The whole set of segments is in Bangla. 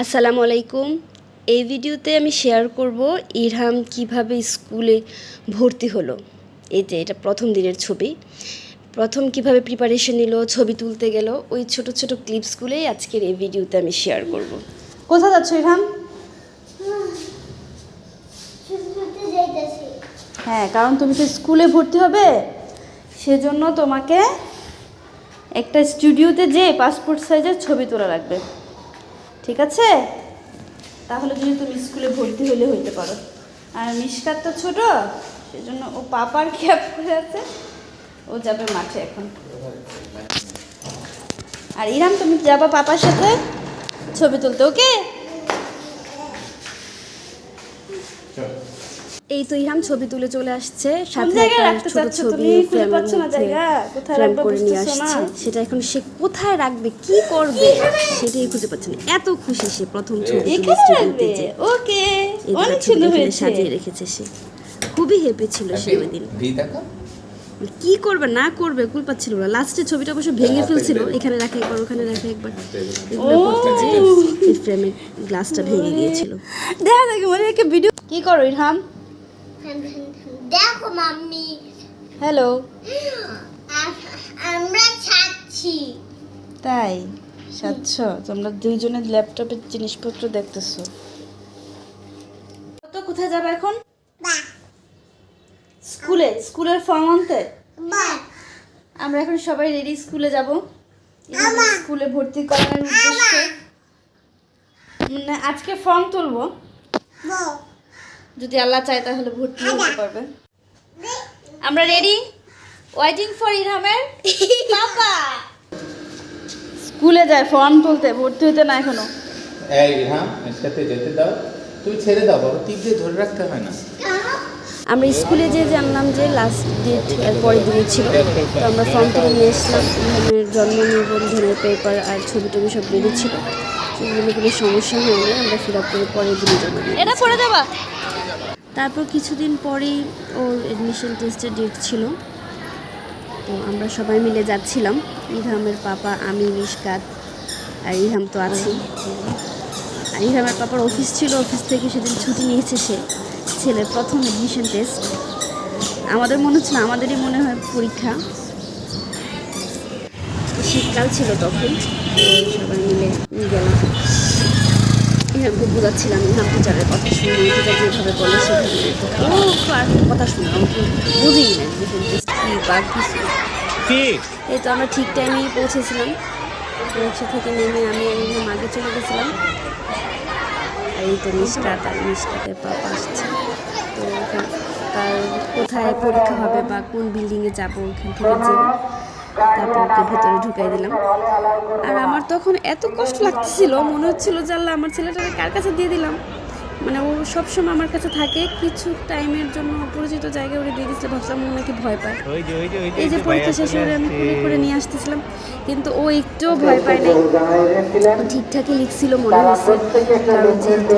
আসসালামু আলাইকুম। এই ভিডিওতে আমি শেয়ার করব ইরহাম কীভাবে স্কুলে ভর্তি হলো। এই যে, এটা প্রথম দিনের ছবি। প্রথম কীভাবে প্রিপারেশন নিল, ছবি তুলতে গেল, ওই ছোট ছোট ক্লিপসগুলোই আজকের এই ভিডিওতে আমি শেয়ার করব। কোথায় যাচ্ছ ইরহাম? হ্যাঁ কারণ তুমি তো স্কুলে ভর্তি হবে, সেজন্য তোমাকে একটা স্টুডিওতে যে পাসপোর্ট সাইজের ছবি তোলা লাগবে। ঠিক আছে? তাহলে যদি তুমি স্কুলে ভর্তি হলে হইতে পারো। আর মিসকার তো ছোট, সেজন্য ও পাপার ক্যাপ করে আছে? ও যাবে মাঠে এখন। আর ইরাম, তুমি যাবা পাপার সাথে? ছবি তুলতে, ওকে? এই তো ইরহাম ছবি তুলে চলে আসছে। সাথে একটা ছোট ছবি ফ্রেম করে নিয়ে সেটা এখন সে কোথায় রাখবে কি করবে? সেটাই খুঁজে পাচ্ছে না। এত খুশি সে প্রথম ছবি তুলে ওকে অনেক সুন্দর হয়েছে। সাজিয়ে রেখেছে সে। খুবই হ্যাপি ছিল সে ওই দিন কি করবে না করবে কুল পাচ্ছিল না। লাস্টে ছবিটা অবশ্য ভেঙে ফেলছিল। এখানে রাখে একবার ওখানে রাখে একবার। এগুলো করতে যে এই ফ্রেমের গ্লাসটা ভেঙে গিয়েছিল দেখা দেখি মনে একটা ভিডিও কি করো ইরহাম? দেখো মাম্মি। হ্যালো। আমরা ছাড়ছি। তাই? সাচ্ছ তোমরা দুইজনের ল্যাপটপের জিনিসপত্র দেখতেছো। তো কোথায় যাবে এখন? স্কুলে? স্কুলের ফর্ম আনতে? আমরা এখন সবাই রেডি স্কুলে যাব। স্কুলে ভর্তি করার উদ্দেশ্যে। মানে আজকে ফর্ম তুলবো। যদি আল্লাহ চায় তাহলে ভর্তি হতে পারবে। আমরা রেডি ওয়েটিং ফর ইরহামের পাপা। স্কুলে যায় ফর্ম তুলতে ভর্তি হতে না এখনও? এই হ্যাঁ এর সাথে যেতে দাও। তুমি ছেড়ে দাও বাবা টিপ দিয়ে ধরে রাখতে হয় না। আমরা স্কুলে যে জানলাম যে লাস্ট ডেট এর পরের দিনে ছিল। তো আমরা ফর্ম তুলে নিয়ে এসলাম ইরহামের জন্ম নিবন্ধনের পেপার আর ছবি টবি সব রেডি ছিল। সেগুলো কোনো সমস্যা হয়নি আমরা ফিল আপ করে পরের দিনে জমা এটা পড়ে যাবা? তারপর কিছুদিন পরেই ওর এডমিশন টেস্টের ডেট ছিল। তো আমরা সবাই মিলে যাচ্ছিলাম। ইরহামের পাপা, আমি, মিশকাত আর ইরহাম তো আছি। আর ইরহামের পাপার অফিস ছিল। অফিস থেকে সেদিন ছুটি নিয়েছে সে। ছেলের প্রথম এডমিশন টেস্ট আমাদের মনে হচ্ছিল আমাদেরই মনে হয় পরীক্ষা। শীতকাল ছিল তখন। সবাই মিলে গেলাম। ইহামকে বোঝাচ্ছিলাম ইহাম টিচারের কথা শুনে টিচার যেভাবে বলে সেভাবে ও আর কথা শুনে আমাকে বুঝেই না বা কিছু। এই তো আমরা ঠিক টাইমেই পৌঁছেছিলাম। রিক্সা থেকে নেমে আমি আর ইহাম আগে চলে গেছিলাম। আর এই তো মিসকাত আর মিসকাতের পাপা আসছে তো তার কোথায় পরীক্ষা হবে বা কোন বিল্ডিংয়ে যাব ওখান থেকে জেনে তারপর ওকে ভেতরে ঢুকাই দিলাম। আর আমার তখন এত কষ্ট লাগতেছিল, মনে হচ্ছিল যে আল্লাহ আমার ছেলেটাকে কার কাছে দিয়ে দিলাম? মানে ও সবসময় আমার কাছে থাকে। কিছু টাইমের জন্য অপরিচিত জায়গায় ওরে দিয়ে দিচ্ছিল ভাবছিলাম ও নাকি ভয় পায়। এই যে পরীক্ষা শেষ হয়ে আমি কুড়ি করে নিয়ে আসতেছিলাম কিন্তু ও একটুও ভয় পায় নাই। ঠিকঠাকই লিখছিল মনে হচ্ছে কারণ যেহেতু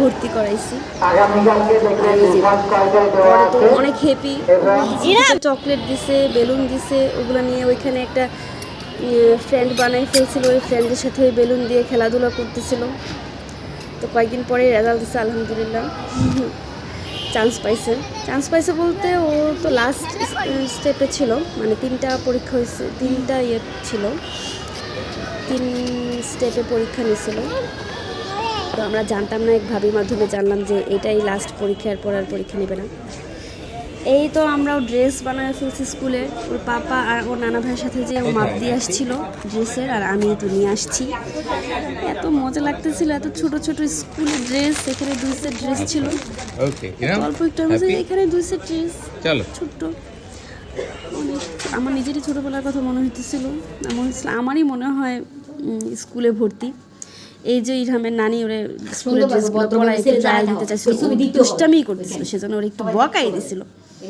ভর্তি করাইছি। যে পরে তো অনেক হ্যাপি চকলেট দিছে বেলুন দিছে ওগুলো নিয়ে ওইখানে একটা ফ্রেন্ড বানাই ফেলছিল। ওই ফ্রেন্ডের সাথে ওই বেলুন দিয়ে খেলাধুলা করতেছিল। তো কয়েকদিন পরে রেজাল্ট দিছে, আলহামদুলিল্লাহ। চান্স পাইছে। চান্স পাইছে বলতে ও তো লাস্ট স্টেপে ছিল মানে তিনটা পরীক্ষা হয়েছে তিনটা ইয়ে ছিল। তিন স্টেপে পরীক্ষা নিয়েছিল। তো আমরা জানতাম না, এক ভাবির মাধ্যমে জানলাম যে এটাই লাস্ট পরীক্ষার পর আর পরীক্ষা নেবে না। এই তো আমরাও ড্রেস বানায় ফেলছি স্কুলে ওর পাপা আর ওর নানা ভাইয়ের সাথে যে ও মাপ দিয়ে আসছিল ড্রেসের আর আমি তো নিয়ে আসছি। এত মজা লাগতেছিল এত ছোট ছোট স্কুলের ড্রেস এখানে দুই সেট ড্রেস ছিল। অল্প একটু আমি এখানে দুই সেট ড্রেস ছোট্ট। অনেক আমার নিজেরই ছোটোবেলার কথা মনে হইতেছিল। মনে হচ্ছিল আমারই মনে হয় স্কুলে ভর্তি। এই যে ইরহামের নানি ওরে স্কুলের ড্রেসগুলো ট্রায়াল দিতে চাইছিল দুষ্টামি করতেছিল সেজন্য ওরা একটু বকাই দিছিল। তো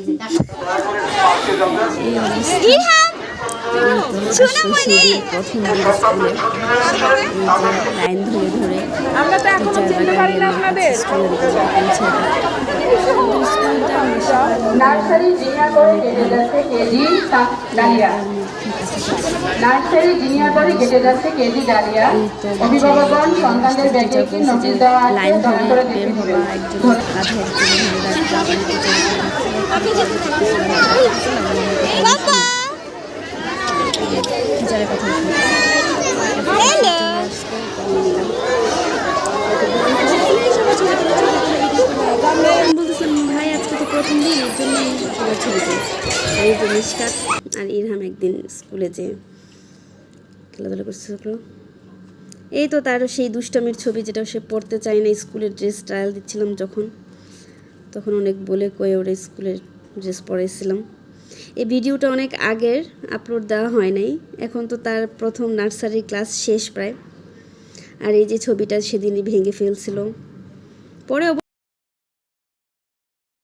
লাইন ধরে ধরে টিচার বাগানে স্কুলের ভিতরে পৌঁছে স্কুলটা নার্সারি জিয়া করে কেটে যাচ্ছে কেজি ডালিয়া। নার্সারি জুনিয়র পরে কেটে যাচ্ছে কেজি ডালিয়া। অভিভাবকগণ সন্তানদের ব্যাগে একটি নোটিশ দেওয়া আছে দয়া করে দেখে হবা। ভাই আজকে তো প্রথম দিন এর জন্য ছবিতে এই আর ইরহাম একদিন স্কুলে যে খেলাধুলা করছিল এই তো তারও সেই দুষ্টামির ছবি যেটা সে পড়তে চায় না, স্কুলের ড্রেস ট্রায়াল দিচ্ছিলাম যখন। তখন অনেক বলে কয়ে ওরা স্কুলে ড্রেস পরাইছিলাম। এই ভিডিওটা অনেক আগের আপলোড দেওয়া হয় নাই। এখন তো তার প্রথম নার্সারি ক্লাস শেষ প্রায়। আর এই যে ছবিটা সেদিনই ভেঙে ফেলছিল। পরে